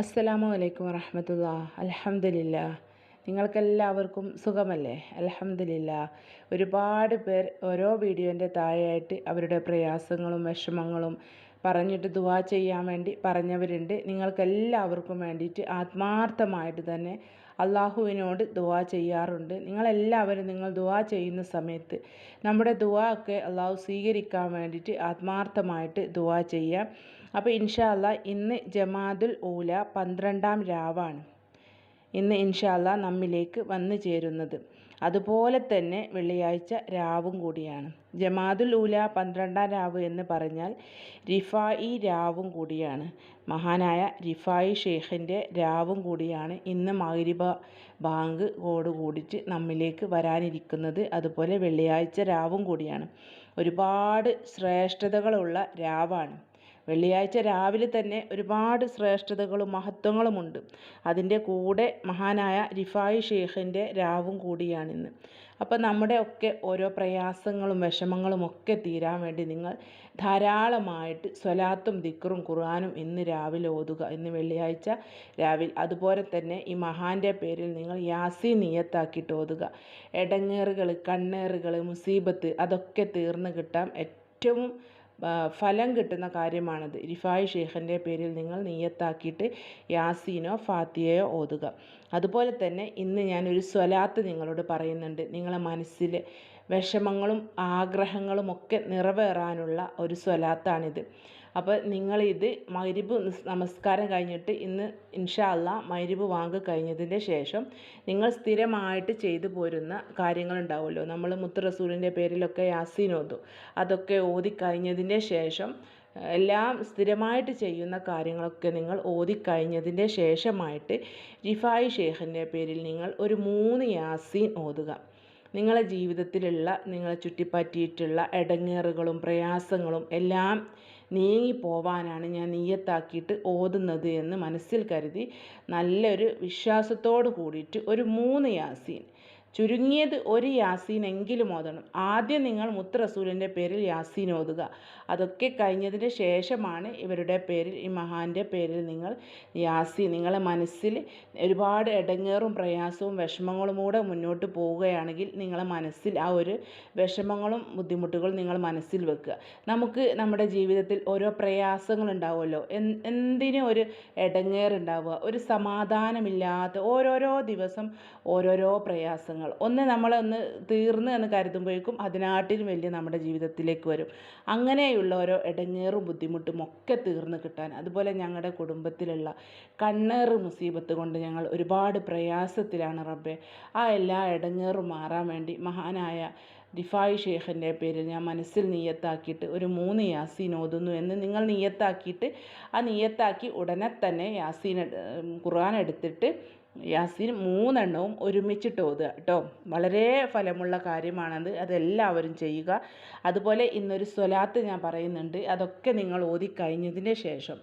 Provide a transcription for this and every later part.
അസ്സലാമു അലൈക്കും വറഹമത്തുള്ള. അലഹമില്ല നിങ്ങൾക്കെല്ലാവർക്കും സുഖമല്ലേ? അലഹമില്ല ഒരുപാട് പേർ ഓരോ വീഡിയോന്റെ താഴെയായിട്ട് അവരുടെ പ്രയാസങ്ങളും വിഷമങ്ങളും പറഞ്ഞിട്ട് ദുവാ ചെയ്യാൻ വേണ്ടി പറഞ്ഞവരുണ്ട്. നിങ്ങൾക്കെല്ലാവർക്കും വേണ്ടിയിട്ട് ആത്മാർത്ഥമായിട്ട് തന്നെ അള്ളാഹുവിനോട് ദുവാ ചെയ്യാറുണ്ട്. നിങ്ങളെല്ലാവരും നിങ്ങൾ ദുവാ ചെയ്യുന്ന സമയത്ത് നമ്മുടെ ദുവാ ഒക്കെ അള്ളാഹു സ്വീകരിക്കാൻ വേണ്ടിയിട്ട് ആത്മാർത്ഥമായിട്ട് ദുവാ ചെയ്യാം. അപ്പോൾ ഇൻഷാല്ല ഇന്ന് ജമാദുൽ ഊല പന്ത്രണ്ടാം രാവാണ്. ഇന്ന് ഇൻഷാല്ല നമ്മിലേക്ക് വന്നു ചേരുന്നത്. അതുപോലെ തന്നെ വെള്ളിയാഴ്ച രാവും കൂടിയാണ്. ജമാദുൽ ഊല പന്ത്രണ്ടാം രാവ് എന്ന് പറഞ്ഞാൽ റിഫായി രാവും കൂടിയാണ്. മഹാനായ റിഫായി ഷെയ്ഖിന്റെ രാവും കൂടിയാണ് ഇന്ന് മഗ്രിബ ബാങ്ക് കോഡ് കൂടിച്ച് നമ്മിലേക്ക് വരാനിരിക്കുന്നത്. അതുപോലെ വെള്ളിയാഴ്ച രാവും കൂടിയാണ്. ഒരുപാട് ശ്രേഷ്ഠതകളുള്ള രാവാണ്. വെള്ളിയാഴ്ച രാവിലെ തന്നെ ഒരുപാട് ശ്രേഷ്ഠതകളും മഹത്വങ്ങളുമുണ്ട് അതിന്റെ കൂടെ മഹാനായ റിഫായി ഷെയ്ഖിന്റെ രാവും കൂടിയാണിന്ന്. അപ്പോൾ നമ്മുടെ ഒക്കെ ഓരോ പ്രയാസങ്ങളും വിഷമങ്ങളും ഒക്കെ തീരാൻ വേണ്ടി നിങ്ങൾ ധാരാളമായിട്ട് സ്വലാത്തും ദിക്റും ഖുർആാനും ഇന്ന് രാവിലെ ഓതുക. ഇന്ന് വെള്ളിയാഴ്ച രാവിലെ അതുപോലെ തന്നെ ഈ മഹാന്റെ പേരിൽ നിങ്ങൾ യാസി നിയത്താക്കിയിട്ട് ഓതുക. എടങ്ങേറുകൾ കണ്ണേറുകൾ മുസീബത്ത് അതൊക്കെ തീർന്നു കിട്ടാൻ ഏറ്റവും ഫലം കിട്ടുന്ന കാര്യമാണത്. റിഫായ് ഷെയ്ഖിന്റെ പേരിൽ നിങ്ങൾ നീയത്താക്കിയിട്ട് യാസീനോ ഫാത്തിയയോ ഓതുക. അതുപോലെ തന്നെ ഇന്ന് ഞാനൊരു സ്വലാത്ത് നിങ്ങളോട് പറയുന്നുണ്ട്. നിങ്ങളെ മനസ്സിൽ വിഷമങ്ങളും ആഗ്രഹങ്ങളും ഒക്കെ നിറവേറാനുള്ള ഒരു സ്വലാത്താണിത്. അപ്പോൾ നിങ്ങളിത് മൈരിബ് നമസ്കാരം കഴിഞ്ഞിട്ട് ഇന്ന് ഇൻഷാ അല്ല മൈരിബ് വാങ്ങ് കഴിഞ്ഞതിന്റെ ശേഷം നിങ്ങൾ സ്ഥിരമായിട്ട് ചെയ്തു പോരുന്ന കാര്യങ്ങളുണ്ടാവുമല്ലോ. നമ്മൾ മുത്ത് റസൂലിന്റെ പേരിലൊക്കെ യാസീൻ ഓതു അതൊക്കെ ഓതി കഴിഞ്ഞതിന്റെ ശേഷം എല്ലാം സ്ഥിരമായിട്ട് ചെയ്യുന്ന കാര്യങ്ങളൊക്കെ നിങ്ങൾ ഓതിക്കഴിഞ്ഞതിന്റെ ശേഷമായിട്ട് റിഫായി ഷേഖിന്റെ പേരിൽ നിങ്ങൾ ഒരു മൂന്ന് യാസീൻ ഓതുക. നിങ്ങളെ ജീവിതത്തിലുള്ള നിങ്ങളെ ചുറ്റിപ്പറ്റിയിട്ടുള്ള ഇടങ്ങേറുകളും പ്രയാസങ്ങളും എല്ലാം നീങ്ങിപ്പോവാനാണ് ഞാൻ നീയത്താക്കിയിട്ട് ഓതുന്നത് എന്ന് മനസ്സിൽ കരുതി നല്ലൊരു വിശ്വാസത്തോട് കൂടിയിട്ട് ഒരു മൂന്ന് യാസീൻ ചുരുങ്ങിയത് ഒരു യാസീൻ എങ്കിലും ഓതണം. ആദ്യം നിങ്ങൾ മുത്ത് റസൂലിന്റെ പേരിൽ യാസീൻ ഓതുക. അതൊക്കെ കഴിഞ്ഞതിന് ശേഷമാണ് ഇവരുടെ പേരിൽ ഈ മഹാന്റെ പേരിൽ നിങ്ങൾ യാസീൻ നിങ്ങളെ മനസ്സിൽ ഒരുപാട് ഇടങ്ങേറും പ്രയാസവും വിഷമങ്ങളും കൂടെ മുന്നോട്ട് പോവുകയാണെങ്കിൽ നിങ്ങളെ മനസ്സിൽ ആ ഒരു വിഷമങ്ങളും ബുദ്ധിമുട്ടുകളും നിങ്ങൾ മനസ്സിൽ വെക്കുക. നമുക്ക് നമ്മുടെ ജീവിതത്തിൽ ഓരോ പ്രയാസങ്ങളുണ്ടാവുമല്ലോ. എന്തിനും ഒരു ഇടങ്ങേറുണ്ടാവുക ഒരു സമാധാനമില്ലാത്ത ഓരോരോ ദിവസം ഓരോരോ പ്രയാസങ്ങൾ. ഒന്ന് നമ്മളൊന്ന് തീർന്ന് എന്ന് കരുതുമ്പോഴേക്കും അതിനാട്ടിലും വലിയ നമ്മുടെ ജീവിതത്തിലേക്ക് വരും. അങ്ങനെയുള്ള ഓരോ ഇടങ്ങേറും ബുദ്ധിമുട്ടും ഒക്കെ തീർന്ന് കിട്ടാൻ. അതുപോലെ ഞങ്ങളുടെ കുടുംബത്തിലുള്ള കണ്ണേറ് മുസീബത്ത് കൊണ്ട് ഞങ്ങൾ ഒരുപാട് പ്രയാസത്തിലാണ് റബ്ബെ. ആ എല്ലാ ഇടങ്ങേറും മാറാൻ വേണ്ടി മഹാനായ ദിഫായ് ഷേഖിന്റെ പേരിൽ ഞാൻ മനസ്സിൽ നീയത്താക്കിയിട്ട് ഒരു മൂന്ന് യാസീൻ ഓതുന്നു എന്ന് നിങ്ങൾ നീയത്താക്കിയിട്ട് ആ നീയത്താക്കി ഉടനെ തന്നെ യാസീൻ ഖുർആൻ എടുത്തിട്ട് യാസീൻ മൂന്നെണ്ണവും ഒരുമിച്ചിട്ട് ഓതുക കേട്ടോ വളരെ ഫലമുള്ള കാര്യമാണത്. അതെല്ലാവരും ചെയ്യുക. അതുപോലെ ഇന്നൊരു സ്വലാത്ത് ഞാൻ പറയുന്നുണ്ട്. അതൊക്കെ നിങ്ങൾ ഓതി കഴിഞ്ഞതിന് ശേഷം.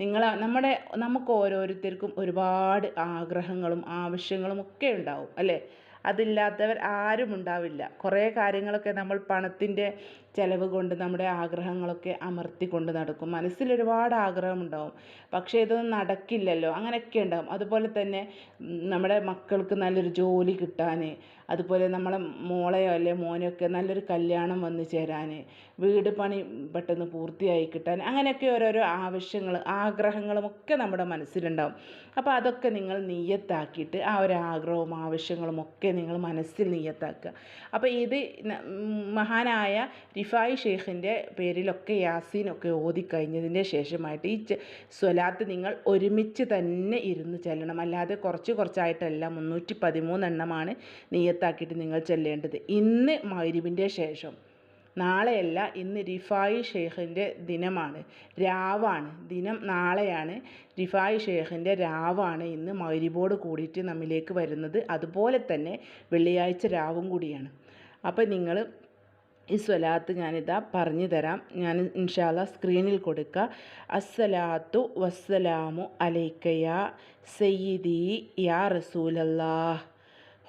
നിങ്ങൾ നമ്മുടെ നമുക്ക് ഓരോരുത്തർക്കും ഒരുപാട് ആഗ്രഹങ്ങളും ആവശ്യങ്ങളും ഒക്കെ ഉണ്ടാവും അല്ലേ? അതില്ലാത്തവർ ആരും ഉണ്ടാവില്ല. കുറേ കാര്യങ്ങളൊക്കെ നമ്മൾ പണത്തിന്റെ ചിലവ് കൊണ്ട് നമ്മുടെ ആഗ്രഹങ്ങളൊക്കെ അമർത്തി കൊണ്ട് നടക്കും. മനസ്സിൽ ഒരുപാട് ആഗ്രഹമുണ്ടാവും. പക്ഷേ ഇതൊന്നും നടക്കില്ലല്ലോ. അങ്ങനെയൊക്കെ ഉണ്ടാവും. അതുപോലെ തന്നെ നമ്മുടെ മക്കൾക്ക് നല്ലൊരു ജോലി കിട്ടാൻ അതുപോലെ നമ്മളെ മോളെയോ അല്ലെ മോനെയൊക്കെ നല്ലൊരു കല്യാണം വന്നു ചേരാൻ വീട് പണി പെട്ടെന്ന് പൂർത്തിയായി കിട്ടാൻ അങ്ങനെയൊക്കെ ഓരോരോ ആവശ്യങ്ങൾ ആഗ്രഹങ്ങളും ഒക്കെ നമ്മുടെ മനസ്സിലുണ്ടാവും. അപ്പോൾ അതൊക്കെ നിങ്ങൾ നീയത്താക്കിയിട്ട് ആ ഒരു ആഗ്രഹവും ആവശ്യങ്ങളും ഒക്കെ നിങ്ങൾ മനസ്സിൽ നീയത്താക്കുക അപ്പോൾ ഇത് മഹാനായ റിഫായി ഷെയ്ഖിന്റെ പേരിലൊക്കെ യാസീനൊക്കെ ഓതിക്കഴിഞ്ഞതിന്റെ ശേഷമായിട്ട് ഈ സ്വലാത്ത് നിങ്ങൾ ഒരുമിച്ച് തന്നെ ഇരുന്ന് ചെല്ലണം. അല്ലാതെ കുറച്ച് കുറച്ചായിട്ടല്ല മുന്നൂറ്റി പതിമൂന്നെണ്ണമാണ് നീയത്താക്കിയിട്ട് നിങ്ങൾ ചെല്ലേണ്ടത്. ഇന്ന് മൈരുവിന്റെ ശേഷം. നാളെയല്ല ഇന്ന് റിഫായി ഷെയ്ഖിന്റെ ദിനമാണ്. രാവാണ്. ദിനം നാളെയാണ്. റിഫായി ഷെയ്ഖിന്റെ രാവാണ് ഇന്ന് മൗരിബോട് കൂടിയിട്ട് നമ്മിലേക്ക് വരുന്നത്. അതുപോലെ തന്നെ വെള്ളിയാഴ്ച രാവും കൂടിയാണ്. അപ്പോൾ നിങ്ങൾ ഈ സ്വലാത്ത് ഞാനിതാ പറഞ്ഞു തരാം. ഞാൻ ഇൻഷാല്ല സ്ക്രീനിൽ കൊടുക്കുക അസ്സലാത്തു വസ്സലാമു അലൈക്കയ സയ്യിദി യാ റസൂലല്ലാ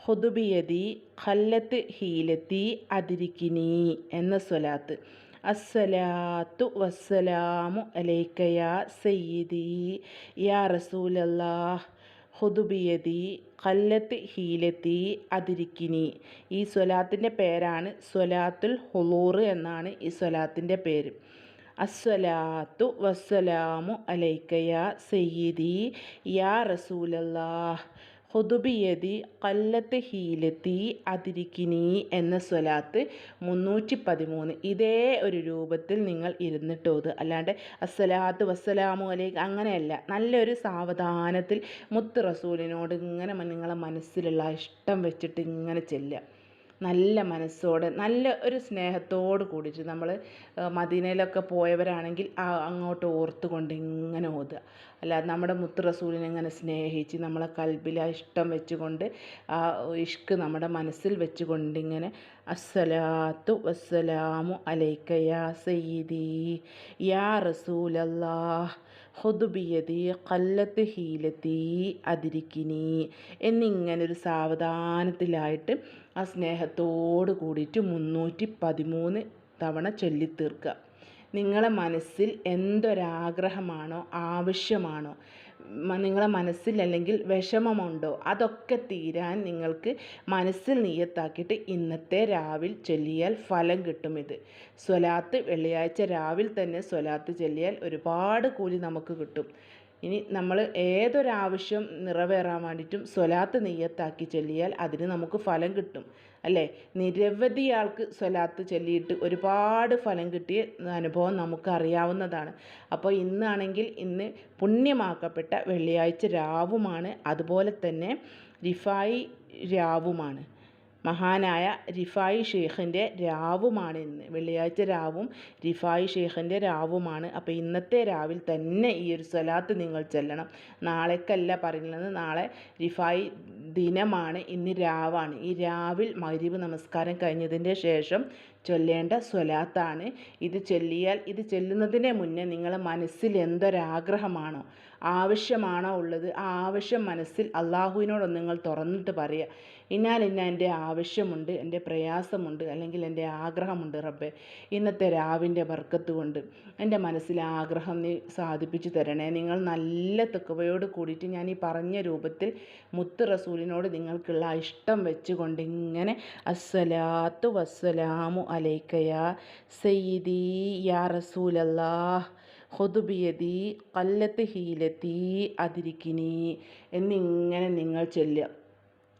ഹുദുബിയതി ഖല്ലത്ത് ഹീലത്തി അതിരിക്കിനി എന്ന സ്വലാത്ത്. അസ്സലാത്തു വസ്സലാമു അലൈക്കയ സയ്യിദി യാ റസൂലല്ലാഹ്. ഹുദുബിയതി കല്ലത്ത് ഹീലത്തി അതിരിക്കിനി. ഈ സ്വലാത്തിന്റെ പേരാണ് സ്വലാത്തുൽ ഹുളൂർ എന്നാണ് ഈ സ്വലാത്തിന്റെ പേര്. അസ്വലാത്തു വസ്സലാമു അലൈക്കയാ സയ്യിദി യാ റസൂലല്ലാഹ്. ഹുദുബിയതി കല്ലത്ത് ഹീലത്തി അതിരിക്കിനി എന്ന സ്വലാത്ത് മുന്നൂറ്റി പതിമൂന്ന് ഇതേ ഒരു രൂപത്തിൽ നിങ്ങൾ ഇരുന്നിട്ട് ഓത് അല്ലാണ്ട് അസ്സലാത്ത് വസ്സലാമു അലൈക്ക് അങ്ങനെയല്ല. നല്ലൊരു സാവധാനത്തിൽ മുത്ത് റസൂലിനോട് ഇങ്ങനെ നിങ്ങളെ മനസ്സിലുള്ള ഇഷ്ടം വെച്ചിട്ട് ഇങ്ങനെ ചെല്ലുക. നല്ല മനസ്സോടെ നല്ല ഒരു സ്നേഹത്തോട് കൂടിയിട്ട് നമ്മൾ മദീനയിലൊക്കെ പോയവരാണെങ്കിൽ അങ്ങോട്ട് ഓർത്തുകൊണ്ട് ഇങ്ങനെ ഓതുക. അല്ലാതെ നമ്മുടെ മുത്ത് റസൂലിനെ ഇങ്ങനെ സ്നേഹിച്ച് നമ്മളെ കൽബിൽ ആ ഇഷ്ടം വെച്ചുകൊണ്ട് ആ ഇഷ്ക് നമ്മുടെ മനസ്സിൽ വെച്ചുകൊണ്ട് ഇങ്ങനെ അസ്സലാത്തു വസ്സലാമു അലൈക്കയാ സയ്യിദി യാ റസൂലല്ലാഹ് ഹുദുബിയതി കല്ലത്ത് ഹീലത്തി അതിരിക്കിനി എന്നിങ്ങനൊരു സാവധാനത്തിലായിട്ട് ആ സ്നേഹത്തോട് കൂടിയിട്ട് മുന്നൂറ്റി പതിമൂന്ന് തവണ ചൊല്ലിത്തീർക്കുക. നിങ്ങളെ മനസ്സിൽ എന്തൊരാഗ്രഹമാണോ ആവശ്യമാണോ നിങ്ങളെ മനസ്സിൽ അല്ലെങ്കിൽ വിഷമമുണ്ടോ? അതൊക്കെ തീരാൻ നിങ്ങൾക്ക് മനസ്സിൽ നീയത്താക്കിയിട്ട് ഇന്നത്തെ രാവിൽ ചൊല്ലിയാൽ ഫലം കിട്ടും ഇത്. സ്വലാത്ത് വെള്ളിയാഴ്ച രാവിൽ തന്നെ സ്വലാത്ത് ചൊല്ലിയാൽ ഒരുപാട് കൂലി നമുക്ക് കിട്ടും. ഇനി നമ്മൾ ഏതൊരാവശ്യം നിറവേറാൻ വേണ്ടിയിട്ടും സ്വലാത്ത് നെയ്യത്താക്കി ചൊല്ലിയാൽ അതിന് നമുക്ക് ഫലം കിട്ടും. അല്ലേ? നിരവധി ആൾക്ക് സ്വലാത്ത് ചൊല്ലിയിട്ട് ഒരുപാട് ഫലം കിട്ടിയ അനുഭവം നമുക്ക് അറിയാവുന്നതാണ് അപ്പോൾ ഇന്നാണെങ്കിൽ ഇന്ന് പുണ്യമാക്കപ്പെട്ട വെള്ളിയാഴ്ച രാവുമാണ്. അതുപോലെ തന്നെ റിഫായി രാവുമാണ്. മഹാനായ റിഫായി ഷെയ്ഖിന്റെ രാവുമാണ് ഇന്ന്. വെള്ളിയാഴ്ച രാവും റിഫായി ഷെയ്ഖിന്റെ രാവുമാണ്. അപ്പോൾ ഇന്നത്തെ രാവിൽ തന്നെ ഈ ഒരു സ്വലാത്ത് നിങ്ങൾ ചെല്ലണം. നാളേക്കല്ല പറയുന്നത്. നാളെ റിഫായി ദിനമാണ്. ഇന്ന് രാവാണ്. ഈ രാവിൽ മഗ്രിബ് നമസ്കാരം കഴിഞ്ഞതിന്റെ ശേഷം ചൊല്ലേണ്ട സ്വലാത്താണ്. ഇത് ചൊല്ലിയാൽ ഇത് ചൊല്ലുന്നതിന് മുന്നേ നിങ്ങളെ മനസ്സിൽ എന്തൊരാഗ്രഹമാണോ ആവശ്യമാണോ ഉള്ളത് ആ ആവശ്യം മനസ്സിൽ അള്ളാഹുവിനോടൊന്ന് നിങ്ങൾ തുറന്നിട്ട് പറയുക. ഇന്നാൽ ഇന്ന എന്റെ ആവശ്യമുണ്ട് എന്റെ പ്രയാസമുണ്ട് അല്ലെങ്കിൽ എന്റെ ആഗ്രഹമുണ്ട് റബ്ബെ. ഇന്നത്തെ രാവിന്റെ വർക്കത്ത് കൊണ്ട് എന്റെ മനസ്സിലെ ആഗ്രഹം നീ സാധിപ്പിച്ചു തരണേ. നിങ്ങൾ നല്ല തെക്കുവയോട് കൂടിയിട്ട് ഞാൻ ഈ പറഞ്ഞ രൂപത്തിൽ മുത്ത് റസൂലിനോട് നിങ്ങൾക്കുള്ള ഇഷ്ടം വെച്ചുകൊണ്ട് ഇങ്ങനെ അസ്സലാത്തു വസ്സലാമു അലൈക്കയാ സയ്യിദി യാ റസൂലല്ലാ ഹുദുബിയതി കല്ലത്ത് ഹീലത്തി അതിരിക്കിനി എന്നിങ്ങനെ നിങ്ങൾ ചൊല്ലുക.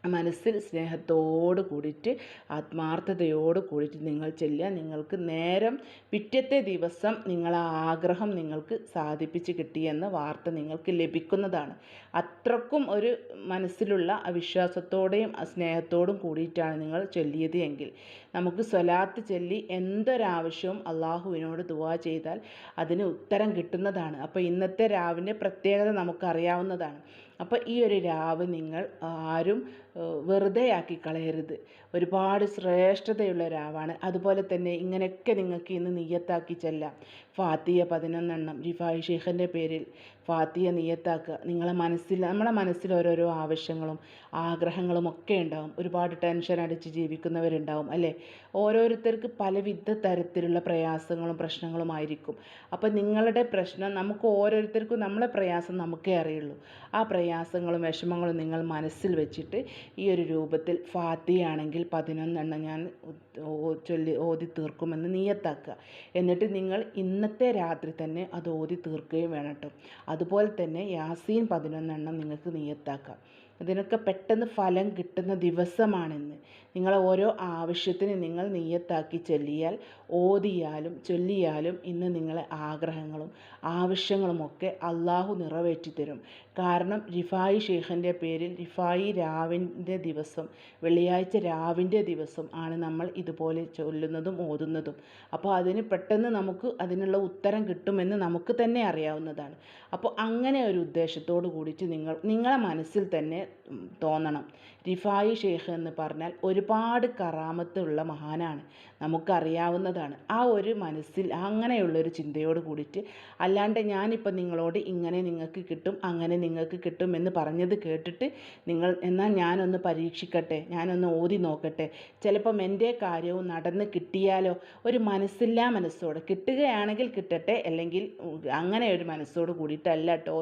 മനസ്സിൽ സ്നേഹത്തോട് കൂടിയിട്ട് ആത്മാർത്ഥതയോട് കൂടിയിട്ട് നിങ്ങൾ ചെല്ലുക. നിങ്ങൾക്ക് നേരം പിറ്റത്തെ ദിവസം നിങ്ങളെ ആഗ്രഹം നിങ്ങൾക്ക് സാധിപ്പിച്ച് കിട്ടിയെന്ന വാർത്ത നിങ്ങൾക്ക് ലഭിക്കുന്നതാണ്. അത്രക്കും ഒരു മനസ്സിലുള്ള വിശ്വാസത്തോടെയും സ്നേഹത്തോടും കൂടിയിട്ടാണ് നിങ്ങൾ ചൊല്ലിയത് എങ്കിൽ. നമുക്ക് സ്വലാത്ത് ചൊല്ലി എന്തൊരാവശ്യവും അള്ളാഹുവിനോട് ദുവാ ചെയ്താൽ അതിന് ഉത്തരം കിട്ടുന്നതാണ്. അപ്പോൾ ഇന്നത്തെ രാവിന്റെ പ്രത്യേകത നമുക്കറിയാവുന്നതാണ്. അപ്പോൾ ഈ ഒരു രാവ് നിങ്ങൾ ആരും വെറുതെയാക്കി കളയരുത്. ഒരുപാട് ശ്രേഷ്ഠതയുള്ള രാവാണ് അതുപോലെ തന്നെ ഇങ്ങനെയൊക്കെ നിങ്ങൾക്ക് ഇന്ന് നിയ്യത്താക്കി ചെല്ലാം. ഫാത്തിയ പതിനൊന്നെണ്ണം റിഫായി ഷെയ്ഖിന്റെ പേരിൽ ഫാത്തിയ നിയ്യത്താക്കുക. നിങ്ങളെ മനസ്സിൽ നമ്മളെ മനസ്സിൽ ഓരോരോ ആവശ്യങ്ങളും ആഗ്രഹങ്ങളും ഒക്കെ ഉണ്ടാവും. ഒരുപാട് ടെൻഷൻ അടിച്ച് ജീവിക്കുന്നവരുണ്ടാവും അല്ലേ? ഓരോരുത്തർക്ക് പലവിധ തരത്തിലുള്ള പ്രയാസങ്ങളും പ്രശ്നങ്ങളുമായിരിക്കും അപ്പോൾ നിങ്ങളുടെ പ്രശ്നം നമുക്ക് ഓരോരുത്തർക്കും നമ്മളെ പ്രയാസം നമുക്കേ അറിയുള്ളൂ. ആ പ്രയാസങ്ങളും വിഷമങ്ങളും നിങ്ങൾ മനസ്സിൽ വെച്ചിട്ട് ഈ ഒരു രൂപത്തിൽ ഫാത്തിയാണെങ്കിൽ പതിനൊന്നെണ്ണം ഞാൻ ചൊല്ലി ഓതി തീർക്കുമെന്ന് നിയത്താക്കുക. എന്നിട്ട് നിങ്ങൾ ഇന്നത്തെ രാത്രി തന്നെ അത് ഓതി തീർക്കുകയും വേണം കേട്ടോ. അതുപോലെ തന്നെ യാസീൻ പതിനൊന്നെണ്ണം നിങ്ങൾക്ക് നിയത്താക്കാം. ഇതിനൊക്കെ പെട്ടെന്ന് ഫലം കിട്ടുന്ന ദിവസമാണിന്ന്. നിങ്ങളെ ഓരോ ആവശ്യത്തിന് നിങ്ങൾ നെയ്യത്താക്കി ചൊല്ലിയാൽ ഓതിയാലും ചൊല്ലിയാലും ഇന്ന് നിങ്ങളെ ആഗ്രഹങ്ങളും ആവശ്യങ്ങളുമൊക്കെ അള്ളാഹു നിറവേറ്റി തരും കാരണം റിഫായി ഷെയ്ഖിന്റെ പേരിൽ റിഫായി രാവിന്റെ ദിവസം വെള്ളിയാഴ്ച രാവിന്റെ ദിവസം ആണ് നമ്മൾ ഇതുപോലെ ചൊല്ലുന്നതും ഓതുന്നതും. അപ്പോൾ അതിന് പെട്ടെന്ന് നമുക്ക് അതിനുള്ള ഉത്തരം കിട്ടുമെന്ന് നമുക്ക് തന്നെ അറിയാവുന്നതാണ്. അപ്പോൾ അങ്ങനെ ഒരു ഉദ്ദേശത്തോട് കൂടിയിട്ട് നിങ്ങൾ നിങ്ങളെ മനസ്സിൽ തന്നെ തോന്നണം. റിഫായി ഷെയ്ഖ് എന്ന് പറഞ്ഞാൽ ഒരുപാട് കറാമത്തുള്ള മഹാനാണ്. നമുക്കറിയാവുന്നതാണ്. ആ ഒരു മനസ്സിൽ അങ്ങനെയുള്ളൊരു ചിന്തയോട് കൂടിയിട്ട് അല്ലാണ്ട് ഞാനിപ്പോൾ നിങ്ങളോട് ഇങ്ങനെ നിങ്ങൾക്ക് കിട്ടും അങ്ങനെ നിങ്ങൾക്ക് കിട്ടും എന്ന് പറഞ്ഞത് കേട്ടിട്ട് നിങ്ങൾ എന്നാൽ ഞാനൊന്ന് പരീക്ഷിക്കട്ടെ ഞാനൊന്ന് ഓതി നോക്കട്ടെ. ചിലപ്പം എന്റെ കാര്യവും നടന്ന് കിട്ടിയാലോ? ഒരു മനസ്സില്ലാ മനസ്സോടെ. കിട്ടുകയാണെങ്കിൽ കിട്ടട്ടെ അല്ലെങ്കിൽ അങ്ങനെ ഒരു മനസ്സോട് കൂടിയിട്ടല്ല കേട്ടോ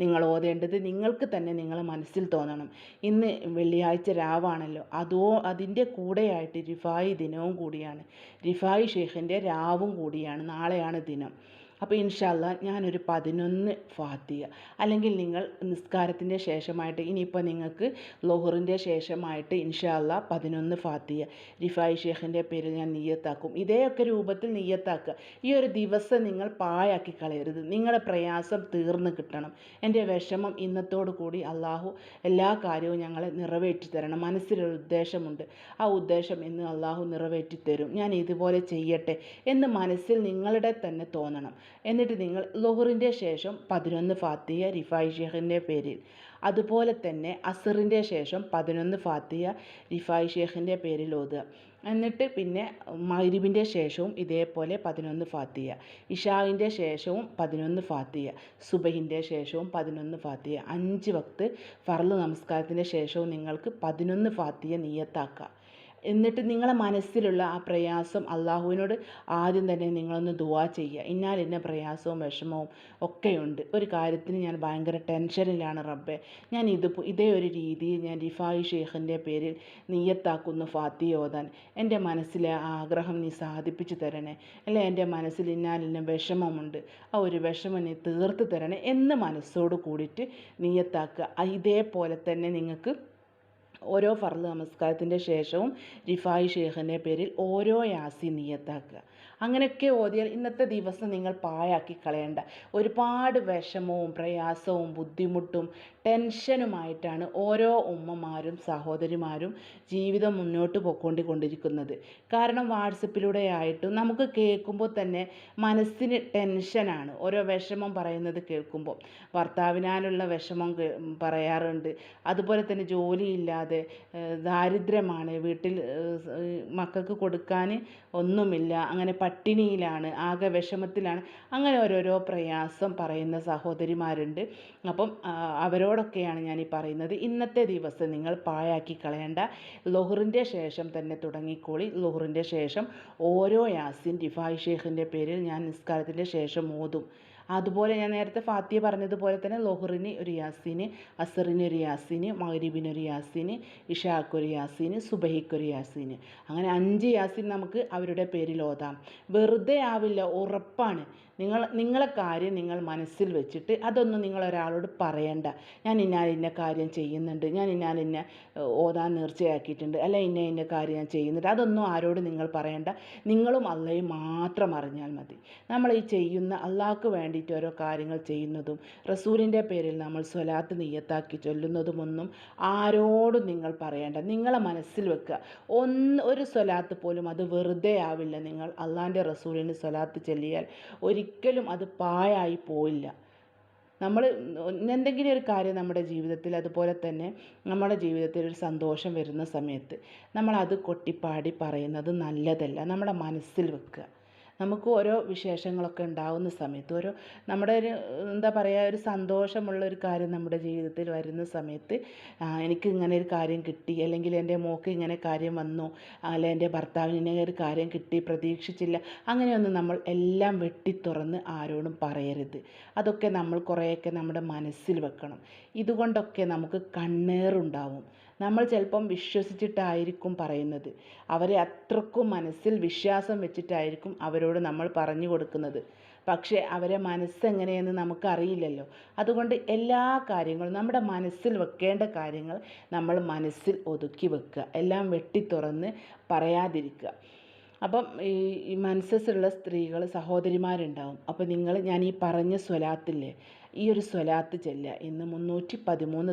നിങ്ങൾ ഓതേണ്ടത്. നിങ്ങൾക്ക് തന്നെ നിങ്ങളെ മനസ്സിൽ തോന്നണം. ഇന്ന് വെള്ളിയാഴ്ച രാവാണല്ലോ. അതോ അതിന്റെ കൂടെയായിട്ട് റിഫായി ദിനവും കൂടിയാണ്. റിഫായി ഷെയ്ഖിന്റെ രാവും കൂടിയാണ്. നാളെയാണ് ദിനം. അപ്പോൾ ഇൻഷാല്ല ഞാനൊരു പതിനൊന്ന് ഫാത്തിയ അല്ലെങ്കിൽ നിങ്ങൾ നിസ്കാരത്തിന്റെ ശേഷമായിട്ട് ഇനിയിപ്പോൾ നിങ്ങൾക്ക് ലോഹറിന്റെ ശേഷമായിട്ട് ഇൻഷാല്ല പതിനൊന്ന് ഫാത്തിയ റിഫായി ഷേഖിന്റെ പേരിൽ ഞാൻ നീയത്താക്കും ഇതേയൊക്കെ രൂപത്തിൽ നീയത്താക്കുക ഈ ഒരു ദിവസം നിങ്ങൾ പായാക്കി കളയരുത്. നിങ്ങളുടെ പ്രയാസം തീർന്നു കിട്ടണം. എന്റെ വിഷമം ഇന്നത്തോടു കൂടി അള്ളാഹു എല്ലാ കാര്യവും ഞങ്ങളെ നിറവേറ്റി തരണം. മനസ്സിലൊരു ഉദ്ദേശമുണ്ട്. ആ ഉദ്ദേശം ഇന്ന് അള്ളാഹു നിറവേറ്റി തരും. ഞാൻ ഇതുപോലെ ചെയ്യട്ടെ എന്ന് മനസ്സിൽ നിങ്ങളുടെ തന്നെ തോന്നണം. എന്നിട്ട് നിങ്ങൾ ലോഹറിന്റെ ശേഷം പതിനൊന്ന് ഫാത്തിയ റിഫായ് ഷേഖിന്റെ പേരിൽ. അതുപോലെ തന്നെ അസറിന്റെ ശേഷം പതിനൊന്ന് ഫാത്തിയ റിഫായ് ഷേഖിന്റെ പേരിൽ ഓതുക. എന്നിട്ട് പിന്നെ മൈരിബിന്റെ ശേഷവും ഇതേപോലെ പതിനൊന്ന് ഫാത്തിയ ഇഷാവിന്റെ ശേഷവും പതിനൊന്ന് ഫാത്തിയ സുബഹിന്റെ ശേഷവും പതിനൊന്ന് ഫാത്തിയ അഞ്ച് വക്ത് ഫർൾ നമസ്കാരത്തിന്റെ ശേഷവും നിങ്ങൾക്ക് പതിനൊന്ന് ഫാത്തിയ നീയത്താക്കുക എന്നിട്ട് നിങ്ങളെ മനസ്സിലുള്ള ആ പ്രയാസം അള്ളാഹുവിനോട് ആദ്യം തന്നെ നിങ്ങളൊന്ന് ദുവാ ചെയ്യുക. ഇന്നാൽ ഇന്ന പ്രയാസവും വിഷമവും ഒക്കെയുണ്ട്. ഒരു കാര്യത്തിന് ഞാൻ ഭയങ്കര ടെൻഷനിലാണ് റബ്ബെ. ഞാൻ ഇത് ഇതേ ഒരു രീതിയിൽ ഞാൻ റിഫായി ഷെയ്ഖിന്റെ പേരിൽ നീയത്താക്കുന്നു ഫാത്തി ഓതാൻ എന്റെ മനസ്സിലെ ആഗ്രഹം നീ സാധിപ്പിച്ചു തരണേ. അല്ലെ? എന്റെ മനസ്സിൽ ഇന്നാലിന്ന വിഷമമുണ്ട്. ആ ഒരു വിഷമം നീ തീർത്ത് തരണേ എന്ന് മനസ്സോട് കൂടിയിട്ട് നീയത്താക്കുക ഇതേപോലെ തന്നെ നിങ്ങൾക്ക് ഓരോ ഫർദ് നമസ്കാരത്തിന്റെ ശേഷവും റിഫായി ഷേഖിന്റെ പേരിൽ ഓരോ യാസി നിയത്താക്കുക. അങ്ങനെയൊക്കെ ഓതിയാൽ ഇന്നത്തെ ദിവസം നിങ്ങൾ പാഴാക്കി കളയേണ്ട. ഒരുപാട് വിഷമവും പ്രയാസവും ബുദ്ധിമുട്ടും ടെൻഷനുമായിട്ടാണ് ഓരോ ഉമ്മമാരും സഹോദരിമാരും ജീവിതം മുന്നോട്ട് പോയിക്കൊണ്ടിരിക്കുന്നത് കാരണം വാട്സപ്പിലൂടെ ആയിട്ടും നമുക്ക് കേൾക്കുമ്പോൾ തന്നെ മനസ്സിന് ടെൻഷനാണ്. ഓരോ വിഷമം പറയുന്നത് കേൾക്കുമ്പോൾ. ഭർത്താവിനാലുള്ള വിഷമം പറയാറുണ്ട്. അതുപോലെ തന്നെ ജോലിയില്ലാതെ ദാരിദ്ര്യമാണ്. വീട്ടിൽ മക്കൾക്ക് കൊടുക്കാൻ ഒന്നുമില്ല. അങ്ങനെ പട്ടിണിയിലാണ്. ആകെ വിഷമത്തിലാണ്. അങ്ങനെ ഓരോരോ പ്രയാസം പറയുന്ന സഹോദരിമാരുണ്ട്. അപ്പം അവരോടൊക്കെയാണ് ഞാൻ ഈ പറയുന്നത്. ഇന്നത്തെ ദിവസം നിങ്ങൾ പാഴാക്കി കളയേണ്ട ലൊഹറിന്റെ ശേഷം തന്നെ തുടങ്ങിക്കോളി. ലൊഹറിന്റെ ശേഷം ഓരോ യാസിൻ ഡിഫായ് ഷേഖിന്റെ പേരിൽ ഞാൻ നിസ്കാരത്തിന്റെ ശേഷം ഓതും. അതുപോലെ ഞാൻ നേരത്തെ ഫാത്തിയ പറഞ്ഞതുപോലെ തന്നെ ലോഹറിന് ഒരു യാസീന് അസറിന് ഒരു യാസീന് മഹരീബിന് ഒരു യാസീന് ഇഷാക്ക് ഒരു യാസീന് സുബഹിക്ക് യാസീന്. അങ്ങനെ അഞ്ച് യാസീൻ നമുക്ക് അവരുടെ പേരിൽ ഓതാം. വെറുതെ ആവില്ല ഉറപ്പാണ്. നിങ്ങൾ നിങ്ങളെ കാര്യം നിങ്ങൾ മനസ്സിൽ വെച്ചിട്ട് അതൊന്നും നിങ്ങൾ ഒരാളോട് പറയണ്ട. ഞാൻ ഇന്ന ഇന്ന കാര്യം ചെയ്യുന്നുണ്ട്. ഞാൻ ഇന്ന ഇന്ന ഓതാൻ നേർച്ചയാക്കിയിട്ടുണ്ട്. അല്ല ഇന്ന ഇന്ന കാര്യം ഞാൻ ചെയ്യുന്നുണ്ട്. അതൊന്നും ആരോടും നിങ്ങൾ പറയണ്ട. നിങ്ങളും അള്ളയും മാത്രം അറിഞ്ഞാൽ മതി. നമ്മൾ ഈ ചെയ്യുന്ന അള്ളാഹ്ക്ക് വേണ്ടിയിട്ട് ഓരോ കാര്യങ്ങൾ ചെയ്യുന്നതും റസൂലിന്റെ പേരിൽ നമ്മൾ സ്വലാത്ത് നീയത്താക്കി ചൊല്ലുന്നതുമൊന്നും ആരോടും നിങ്ങൾ പറയേണ്ട. നിങ്ങളെ മനസ്സിൽ വെക്കുക. ഒന്ന് ഒരു സ്വലാത്ത് പോലും അത് വെറുതെ ആവില്ല. നിങ്ങൾ അള്ളാന്റെ റസൂലിന് സ്വലാത്ത് ചൊല്ലിയാൽ ഒരിക്കലും ഒരിക്കലും അത് പാഴായി പോയില്ല. നമ്മൾ എന്തെങ്കിലും ഒരു കാര്യം നമ്മുടെ ജീവിതത്തിൽ അതുപോലെ തന്നെ നമ്മുടെ ജീവിതത്തിൽ ഒരു സന്തോഷം വരുന്ന സമയത്ത് നമ്മൾ അത് കൊട്ടിപ്പാടി പറയുന്നത് നല്ലതല്ല. നമ്മുടെ മനസ്സിൽ വെക്കുക. നമുക്ക് ഓരോ വിശേഷങ്ങളൊക്കെ ഉണ്ടാവുന്ന സമയത്ത് ഓരോ നമ്മുടെ ഒരു എന്താ പറയുക ഒരു സന്തോഷമുള്ള ഒരു കാര്യം നമ്മുടെ ജീവിതത്തിൽ വരുന്ന സമയത്ത് എനിക്ക് ഇങ്ങനെ ഒരു കാര്യം കിട്ടി അല്ലെങ്കിൽ എന്റെ മോൾക്ക് ഇങ്ങനെ കാര്യം വന്നു അല്ല എന്റെ ഭർത്താവിന് ഇങ്ങനെ ഒരു കാര്യം കിട്ടി പ്രതീക്ഷിച്ചില്ല അങ്ങനെയൊന്നും നമ്മൾ എല്ലാം വെട്ടി തുറന്ന് ആരോടും പറയരുത്. അതൊക്കെ നമ്മൾ കുറേയൊക്കെ നമ്മുടെ മനസ്സിൽ വെക്കണം. ഇതുകൊണ്ടൊക്കെ നമുക്ക് കണ്ണേറുണ്ടാവും. നമ്മൾ ചിലപ്പം വിശ്വസിച്ചിട്ടായിരിക്കും പറയുന്നത്. അവരെ അത്രക്കും മനസ്സിൽ വിശ്വാസം വെച്ചിട്ടായിരിക്കും അവരോട് നമ്മൾ പറഞ്ഞു കൊടുക്കുന്നത്. പക്ഷേ അവരെ മനസ്സെങ്ങനെയെന്ന് നമുക്കറിയില്ലല്ലോ. അതുകൊണ്ട് എല്ലാ കാര്യങ്ങളും നമ്മുടെ മനസ്സിൽ വെക്കേണ്ട കാര്യങ്ങൾ നമ്മൾ മനസ്സിൽ ഒതുക്കി വെക്കുക. എല്ലാം വെട്ടി തുറന്ന് പറയാതിരിക്കുക. അപ്പം ഈ മനസ്സസ്സുള്ള സ്ത്രീകൾ സഹോദരിമാരുണ്ടാവും. അപ്പോൾ നിങ്ങൾ ഞാൻ ഈ പറഞ്ഞ സ്വലാത്തില്ലേ ഈ ഒരു സ്വലാത്ത് ചെല്ലുക. ഇന്ന് മുന്നൂറ്റി പതിമൂന്ന്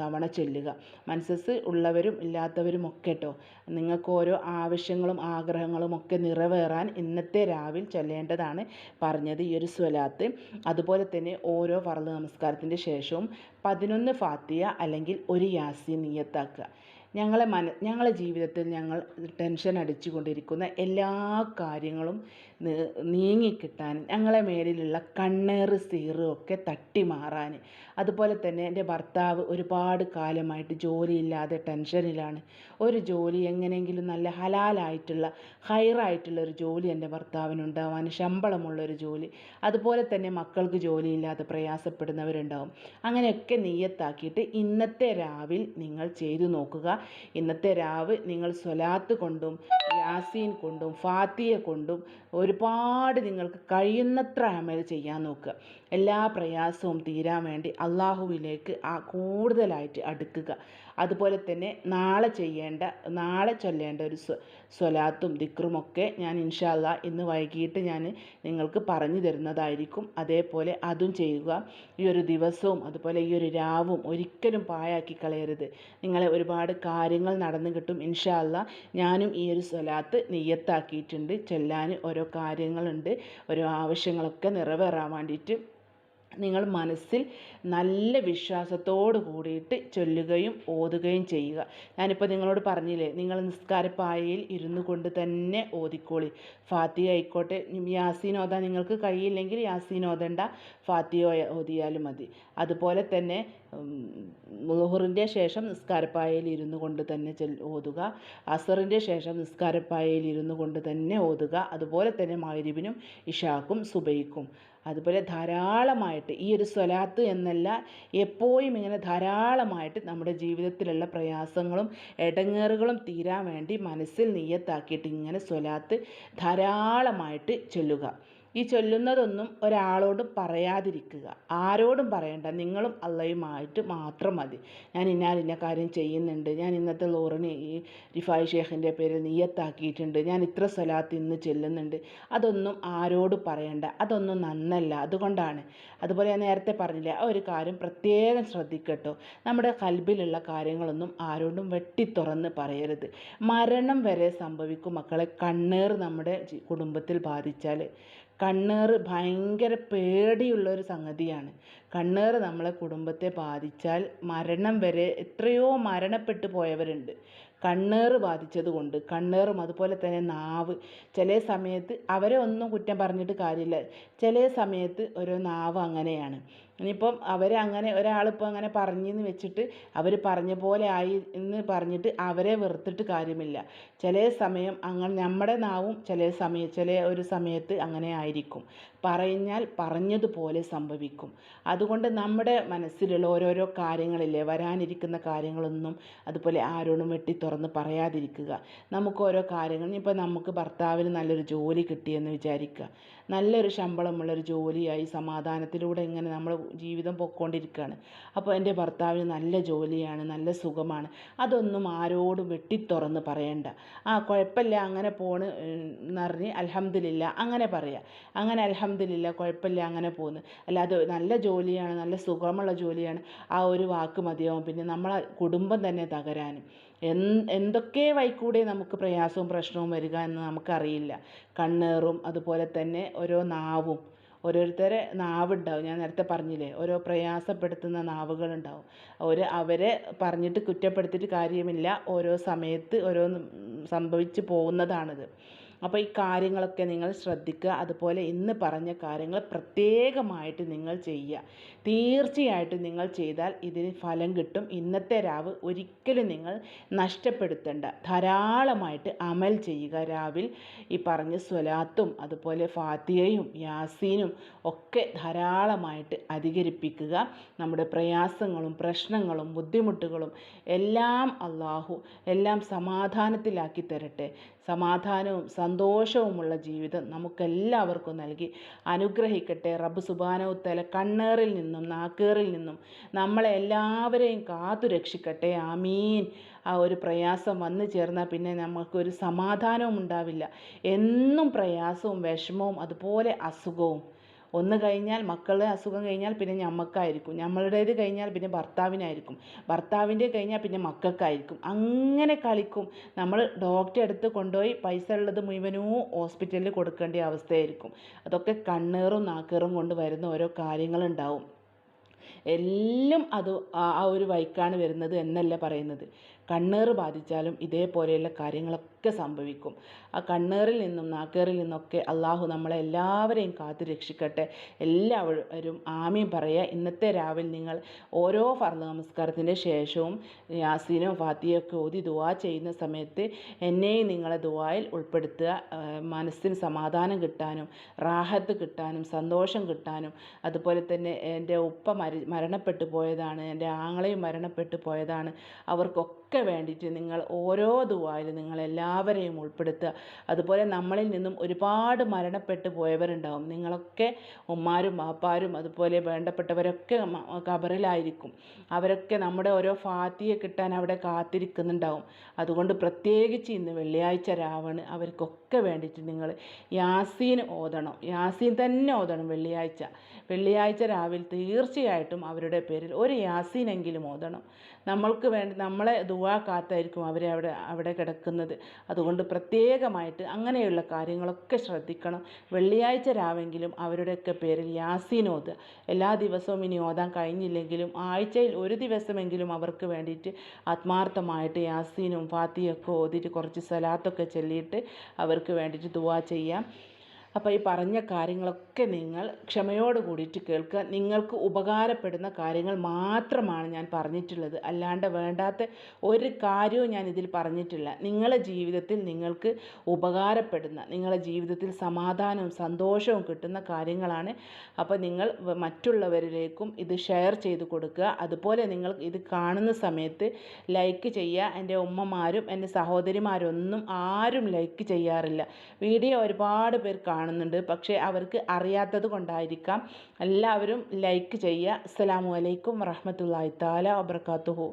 തവണ ചൊല്ലുക. മനസ്സസ് ഉള്ളവരും ഇല്ലാത്തവരും ഒക്കെ കേട്ടോ നിങ്ങൾക്ക് ഓരോ ആവശ്യങ്ങളും ആഗ്രഹങ്ങളും ഒക്കെ നിറവേറാൻ ഇന്നത്തെ രാവിൽ ചൊല്ലേണ്ടതാണ് പറഞ്ഞത് ഈ ഒരു സ്വലാത്ത്. അതുപോലെ തന്നെ ഓരോ ഫർദ് നമസ്കാരത്തിന്റെ ശേഷവും പതിനൊന്ന് ഫാത്തിയ അല്ലെങ്കിൽ ഒരു യാസി നിയത്താക്കുക. ഞങ്ങളെ മന ഞങ്ങളെ ജീവിതത്തിൽ ഞങ്ങൾ ടെൻഷൻ അടിച്ചുകൊണ്ടിരിക്കുന്ന എല്ലാ കാര്യങ്ങളും നീങ്ങിക്കിട്ടാൻ ഞങ്ങളെ മേലിലുള്ള കണ്ണേറ് സീറ് ഒക്കെ തട്ടി മാറാൻ അതുപോലെ തന്നെ എന്റെ ഭർത്താവ് ഒരുപാട് കാലമായിട്ട് ജോലിയില്ലാതെ ടെൻഷനിലാണ്. ഒരു ജോലി എങ്ങനെയെങ്കിലും നല്ല ഹലാലായിട്ടുള്ള ഹൈറായിട്ടുള്ള ഒരു ജോലി എന്റെ ഭർത്താവിനുണ്ടാവാൻ ശമ്പളമുള്ള ഒരു ജോലി. അതുപോലെ തന്നെ മക്കൾക്ക് ജോലിയില്ലാതെ പ്രയാസപ്പെടുന്നവരുണ്ടാവും. അങ്ങനെയൊക്കെ നീയത്താക്കിയിട്ട് ഇന്നത്തെ രാവിൽ നിങ്ങൾ ചെയ്തു നോക്കുക. ഇന്നത്തെ രാവ് നിങ്ങൾ സ്വലാത്ത് കൊണ്ടും യാസീൻ കൊണ്ടും ഫാത്തിയ കൊണ്ടും ഒരുപാട് നിങ്ങൾക്ക് കഴിയുന്നത്ര അമൽ ചെയ്യാൻ നോക്കുക. എല്ലാ പ്രയാസവും തീരാൻ വേണ്ടി അള്ളാഹുവിലേക്ക് ആ കൂടുതലായിട്ട് അടുക്കുക. അതുപോലെ തന്നെ നാളെ ചെയ്യേണ്ട നാളെ ചൊല്ലേണ്ട ഒരു സ്വലാത്തും ദിക്റുമൊക്കെ ഞാൻ ഇൻഷാല്ല ഇന്ന് വൈകിട്ട് ഞാൻ നിങ്ങൾക്ക് പറഞ്ഞു തരുന്നതായിരിക്കും. അതേപോലെ അതും ചെയ്യുക. ഈ ഒരു ദിവസവും അതുപോലെ ഈ ഒരു രാവും ഒരിക്കലും പായാക്കി കളയരുത്. നിങ്ങളെ ഒരുപാട് കാര്യങ്ങൾ നടന്നു കിട്ടും ഇൻഷാല്ല ഞാനും ഈ ഒരു സ്വലാത്ത് നെയ്യത്താക്കിയിട്ടുണ്ട്. ചൊല്ലാൻ ഓരോ കാര്യങ്ങളുണ്ട്. ഓരോ ആവശ്യങ്ങളൊക്കെ നിറവേറാൻ വേണ്ടിയിട്ട് നിങ്ങൾ മനസ്സിൽ നല്ല വിശ്വാസത്തോട് കൂടിയിട്ട് ചൊല്ലുകയും ഓതുകയും ചെയ്യുക. ഞാനിപ്പോൾ നിങ്ങളോട് പറഞ്ഞില്ലേ നിങ്ങൾ നിസ്കാരപ്പായയിൽ ഇരുന്നു കൊണ്ട് തന്നെ ഓതിക്കോളി. ഫാത്തിഹ ആയിക്കോട്ടെ യാസീൻ ഓതാൻ നിങ്ങൾക്ക് കഴിയില്ലെങ്കിൽ യാസീൻ ഓതണ്ട. ഫാത്തിയ ഓതിയാലും മതി. അതുപോലെ തന്നെ മുഹറിന്റെ ശേഷം നിസ്കാരപ്പായയിൽ ഇരുന്നു കൊണ്ട് തന്നെ ഓതുക. അസറിന്റെ ശേഷം നിസ്കാരപ്പായയിൽ ഇരുന്നു കൊണ്ട് തന്നെ ഓതുക. അതുപോലെ തന്നെ മഗ്രിബിനും ഇഷാക്കും സുബൈക്കും. അതുപോലെ ധാരാളമായിട്ട് ഈ ഒരു സ്വലാത്ത് എന്നല്ല എപ്പോഴും ഇങ്ങനെ ധാരാളമായിട്ട് നമ്മുടെ ജീവിതത്തിലുള്ള പ്രയാസങ്ങളും ഇടങ്ങേറുകളും തീരാൻ വേണ്ടി മനസ്സിൽ നീയത്താക്കിയിട്ട് ഇങ്ങനെ സ്വലാത്ത് ധാരാളമായിട്ട് ചൊല്ലുക. ഈ ചൊല്ലുന്നതൊന്നും ഒരാളോടും പറയാതിരിക്കുക. ആരോടും പറയണ്ട. നിങ്ങളും അള്ളയുമായിട്ട് മാത്രം മതി. ഞാൻ ഇന്നാൽ ഇന്ന കാര്യം ചെയ്യുന്നുണ്ട്. ഞാൻ ഇന്നത്തെ ലോറിന് ഈ റിഫായ് ഷേഖിന്റെ പേരിൽ നീയത്താക്കിയിട്ടുണ്ട് ഞാൻ ഇത്ര സ്ഥലത്ത് ഇന്ന് ചെല്ലുന്നുണ്ട്. അതൊന്നും ആരോട് പറയണ്ട. അതൊന്നും നന്നല്ല. അതുകൊണ്ടാണ്. അതുപോലെ ഞാൻ നേരത്തെ പറഞ്ഞില്ലേ ആ ഒരു കാര്യം പ്രത്യേകം ശ്രദ്ധിക്കട്ടോ. നമ്മുടെ കൽബിലുള്ള കാര്യങ്ങളൊന്നും ആരോടും വെട്ടി തുറന്ന് പറയരുത്. മരണം വരെ സംഭവിക്കും മക്കളെ. കണ്ണേർ നമ്മുടെ കുടുംബത്തിൽ ബാധിച്ചാൽ കണ്ണേറ് ഭയങ്കര പേടിയുള്ള ഒരു സംഗതിയാണ്. കണ്ണേർ നമ്മളെ കുടുംബത്തെ ബാധിച്ചാൽ മരണം വരെ എത്രയോ മരണപ്പെട്ടു പോയവരുണ്ട്. കണ്ണേർ ബാധിച്ചത് കൊണ്ട് കണ്ണേറും അതുപോലെ തന്നെ നാവ്. ചില സമയത്ത് അവരെ ഒന്നും കുറ്റം പറഞ്ഞിട്ട് കാര്യമില്ല. ചില സമയത്ത് ഓരോ നാവ് അങ്ങനെയാണ്. ഇനിയിപ്പം അവർ അങ്ങനെ ഒരാളിപ്പോൾ അങ്ങനെ പറഞ്ഞെന്ന് വെച്ചിട്ട് അവർ പറഞ്ഞ പോലെ ആയി എന്ന് പറഞ്ഞിട്ട് അവരെ വെറുത്തിട്ട് കാര്യമില്ല. ചില സമയം അങ്ങനെ നമ്മുടെ നാവും ചില സമയം ചില ഒരു സമയത്ത് അങ്ങനെ ആയിരിക്കും. പറഞ്ഞാൽ പറഞ്ഞതുപോലെ സംഭവിക്കും. അതുകൊണ്ട് നമ്മുടെ മനസ്സിലുള്ള ഓരോരോ കാര്യങ്ങളില്ലേ വരാനിരിക്കുന്ന കാര്യങ്ങളൊന്നും അതുപോലെ ആരോടും വെട്ടി തുറന്ന് പറയാതിരിക്കുക. നമുക്ക് ഓരോ കാര്യങ്ങൾ ഇപ്പോൾ നമുക്ക് ഭർത്താവിന് നല്ലൊരു ജോലി കിട്ടിയെന്ന് വിചാരിക്കുക. നല്ലൊരു ശമ്പളമുള്ളൊരു ജോലിയായി സമാധാനത്തിലൂടെ ഇങ്ങനെ നമ്മൾ ജീവിതം പൊയ്ക്കൊണ്ടിരിക്കുകയാണ് അപ്പോൾ എന്റെ ഭർത്താവിന് നല്ല ജോലിയാണ് നല്ല സുഖമാണ്. അതൊന്നും ആരോടും വെട്ടിത്തുറന്ന് പറയണ്ട. ആ കുഴപ്പമില്ല അങ്ങനെ പോണ് എന്നറിഞ്ഞ് അൽഹംദുലില്ല അങ്ങനെ പറയുക അങ്ങനെ അൽഹംദുലില്ല കുഴപ്പമില്ല അങ്ങനെ പോകുന്നു അല്ലാതെ നല്ല ജോലിയാണ് നല്ല സുഖമുള്ള ജോലിയാണ്. ആ ഒരു വാക്ക് മതിയാവും. പിന്നെ നമ്മളെ കുടുംബം തന്നെ തകരാനും. എന്തൊക്കെ വൈക്കൂടെ നമുക്ക് പ്രയാസവും പ്രശ്നവും വരിക എന്ന് നമുക്കറിയില്ല. കണ്ണേറും അതുപോലെ തന്നെ ഓരോ നാവും. ഓരോരുത്തരെ നാവുണ്ടാവും. ഞാൻ നേരത്തെ പറഞ്ഞില്ലേ ഓരോ പ്രയാസപ്പെടുത്തുന്ന നാവുകളുണ്ടാവും. ഒരു അവരെ പറഞ്ഞിട്ട് കുറ്റപ്പെടുത്തിയിട്ട് കാര്യമില്ല. ഓരോ സമയത്ത് ഓരോന്നും സംഭവിച്ചു പോകുന്നതാണിത്. അപ്പോൾ ഈ കാര്യങ്ങളൊക്കെ നിങ്ങൾ ശ്രദ്ധിക്കുക. അതുപോലെ ഇന്ന് പറഞ്ഞ കാര്യങ്ങൾ പ്രത്യേകമായിട്ട് നിങ്ങൾ ചെയ്യുക. തീർച്ചയായിട്ടും നിങ്ങൾ ചെയ്താൽ ഇതിന് ഫലം കിട്ടും. ഇന്നത്തെ രാവ് ഒരിക്കലും നിങ്ങൾ നഷ്ടപ്പെടുത്തേണ്ട. ധാരാളമായിട്ട് അമൽ ചെയ്യുക. രാവിൽ ഈ പറഞ്ഞ സ്വലാത്തും അതുപോലെ ഫാത്തിയയും യാസീനും ഒക്കെ ധാരാളമായിട്ട് അധികരിപ്പിക്കുക. നമ്മുടെ പ്രയാസങ്ങളും പ്രശ്നങ്ങളും ബുദ്ധിമുട്ടുകളും എല്ലാം അള്ളാഹു എല്ലാം സമാധാനത്തിലാക്കി തരട്ടെ. സമാധാനവും സന്തോഷവുമുള്ള ജീവിതം നമുക്കെല്ലാവർക്കും നൽകി. അനുഗ്രഹിക്കട്ടെ. റബ്ബ് സുബാനവുത്തല കണ്ണേറിൽ നിന്നും നാക്കേറിൽ നിന്നും നമ്മളെ എല്ലാവരെയും കാത്തു രക്ഷിക്കട്ടെ. ആമീൻ. ആ ഒരു പ്രയാസം വന്നു ചേർന്നാൽ പിന്നെ നമുക്കൊരു സമാധാനവും ഉണ്ടാവില്ല. എന്നും പ്രയാസവും വിഷമവും അതുപോലെ അസുഖവും ഒന്ന് കഴിഞ്ഞാൽ മക്കളുടെ അസുഖം കഴിഞ്ഞാൽ പിന്നെ ഞമ്മക്കായിരിക്കും. ഞമ്മളുടേത് കഴിഞ്ഞാൽ പിന്നെ ഭർത്താവിനായിരിക്കും. ഭർത്താവിന്റെ കഴിഞ്ഞാൽ പിന്നെ മക്കൾക്കായിരിക്കും. അങ്ങനെ കളിക്കും. നമ്മൾ ഡോക്ടറെ അടുത്ത് കൊണ്ടുപോയി പൈസ ഉള്ളത് മുഴുവനും ഹോസ്പിറ്റലിൽ കൊടുക്കേണ്ട അവസ്ഥയായിരിക്കും. അതൊക്കെ കണ്ണേറും നാക്കേറും കൊണ്ട് വരുന്ന ഓരോ കാര്യങ്ങളുണ്ടാവും. എല്ലാം അത് ആ ഒരു വഴിക്കാണ് വരുന്നത് എന്നല്ല പറയുന്നത്. കണ്ണേറ് ബാധിച്ചാലും ഇതേപോലെയുള്ള കാര്യങ്ങളൊക്കെ സംഭവിക്കും. ആ കണ്ണേറിൽ നിന്നും നാക്കേറിൽ നിന്നൊക്കെ അള്ളാഹു നമ്മളെ എല്ലാവരെയും കാത്തു രക്ഷിക്കട്ടെ. എല്ലാവരും ആമീൻ പറയുക ഇന്നത്തെ രാവിലെ നിങ്ങൾ ഓരോ ഫർദ് നമസ്കാരത്തിന്റെ ശേഷവും യാസീനോ ഫാത്തിയൊക്കെ ഓതി ദുവാ ചെയ്യുന്ന സമയത്ത് എന്നെയും നിങ്ങളെ ദുവായിൽ ഉൾപ്പെടുത്തുക. മനസ്സിന് സമാധാനം കിട്ടാനും റാഹത്ത് കിട്ടാനും സന്തോഷം കിട്ടാനും അതുപോലെ തന്നെ എന്റെ ഉപ്പ മരി മരണപ്പെട്ടു പോയതാണ്. എന്റെ ആങ്ങളെയും മരണപ്പെട്ടു പോയതാണ്. അവർക്കൊക്കെ വേണ്ടിയിട്ട് നിങ്ങൾ ഓരോ ദുവായിലും നിങ്ങൾ എല്ലാവരെയും ഉൾപ്പെടുത്തുക. അതുപോലെ നമ്മളിൽ നിന്നും ഒരുപാട് മരണപ്പെട്ടു പോയവരുണ്ടാവും. നിങ്ങളൊക്കെ ഉമ്മാരും വാപ്പാരും അതുപോലെ വേണ്ടപ്പെട്ടവരൊക്കെ കബറിലായിരിക്കും അവരൊക്കെ നമ്മുടെ ഓരോ ഫാത്തിയെ കിട്ടാൻ അവിടെ കാത്തിരിക്കുന്നുണ്ടാവും. അതുകൊണ്ട് പ്രത്യേകിച്ച് ഇന്ന് വെള്ളിയാഴ്ച രാവണ് അവർക്കൊക്കെ വേണ്ടിയിട്ട് നിങ്ങൾ യാസീൻ ഓതണം. യാസീൻ തന്നെ ഓതണം വെള്ളിയാഴ്ച. വെള്ളിയാഴ്ച രാവിലെ തീർച്ചയായിട്ടും അവരുടെ പേരിൽ ഒരു യാസീനെങ്കിലും ഓതണം. നമ്മൾക്ക് വേണ്ടി നമ്മളെ ദുവാ കാത്തായിരിക്കും അവരെ അവിടെ അവിടെ കിടക്കുന്നത്. അതുകൊണ്ട് പ്രത്യേകമായിട്ട് അങ്ങനെയുള്ള കാര്യങ്ങളൊക്കെ ശ്രദ്ധിക്കണം. വെള്ളിയാഴ്ച രാവെങ്കിലും അവരുടെയൊക്കെ പേരിൽ യാസീൻ ഓതുക എല്ലാ ദിവസവും ഇനി ഓതാൻ കഴിഞ്ഞില്ലെങ്കിലും ആഴ്ചയിൽ ഒരു ദിവസമെങ്കിലും അവർക്ക് വേണ്ടിയിട്ട് ആത്മാർത്ഥമായിട്ട് യാസീനും ഫാത്തിയൊക്കെ ഓതിയിട്ട് കുറച്ച് സലാത്തൊക്കെ ചൊല്ലിയിട്ട് അവർക്ക് വേണ്ടിയിട്ട് ദുവാ ചെയ്യാം. അപ്പോൾ ഈ പറഞ്ഞ കാര്യങ്ങളൊക്കെ നിങ്ങൾ ക്ഷമയോട് കൂടിയിട്ട് കേൾക്കുക. നിങ്ങൾക്ക് ഉപകാരപ്പെടുന്ന കാര്യങ്ങൾ മാത്രമാണ് ഞാൻ പറഞ്ഞിട്ടുള്ളത്. അല്ലാണ്ട് വേണ്ടാത്ത ഒരു കാര്യവും ഞാൻ ഇതിൽ പറഞ്ഞിട്ടില്ല. നിങ്ങളുടെ ജീവിതത്തിൽ നിങ്ങൾക്ക് ഉപകാരപ്പെടുന്ന നിങ്ങളുടെ ജീവിതത്തിൽ സമാധാനവും സന്തോഷവും കിട്ടുന്ന കാര്യങ്ങളാണ്. അപ്പോൾ നിങ്ങൾ മറ്റുള്ളവരിലേക്കും ഇത് ഷെയർ ചെയ്ത് കൊടുക്കുക. അതുപോലെ നിങ്ങൾ ഇത് കാണുന്ന സമയത്ത് ലൈക്ക് ചെയ്യുക. എന്റെ ഉമ്മമാരും എന്റെ സഹോദരിമാരൊന്നും ആരും ലൈക്ക് ചെയ്യാറില്ല. വീഡിയോ ഒരുപാട് പേർ കാണും. കാണുന്നുണ്ട്. പക്ഷേ അവർക്ക് അറിയാത്തത് കൊണ്ടായിരിക്കാം. എല്ലാവരും ലൈക്ക് ചെയ്യുക. അസ്സലാമു അലൈക്കും വറഹമത്തല്ലാഹി താല വബർക്കാത്തുഹു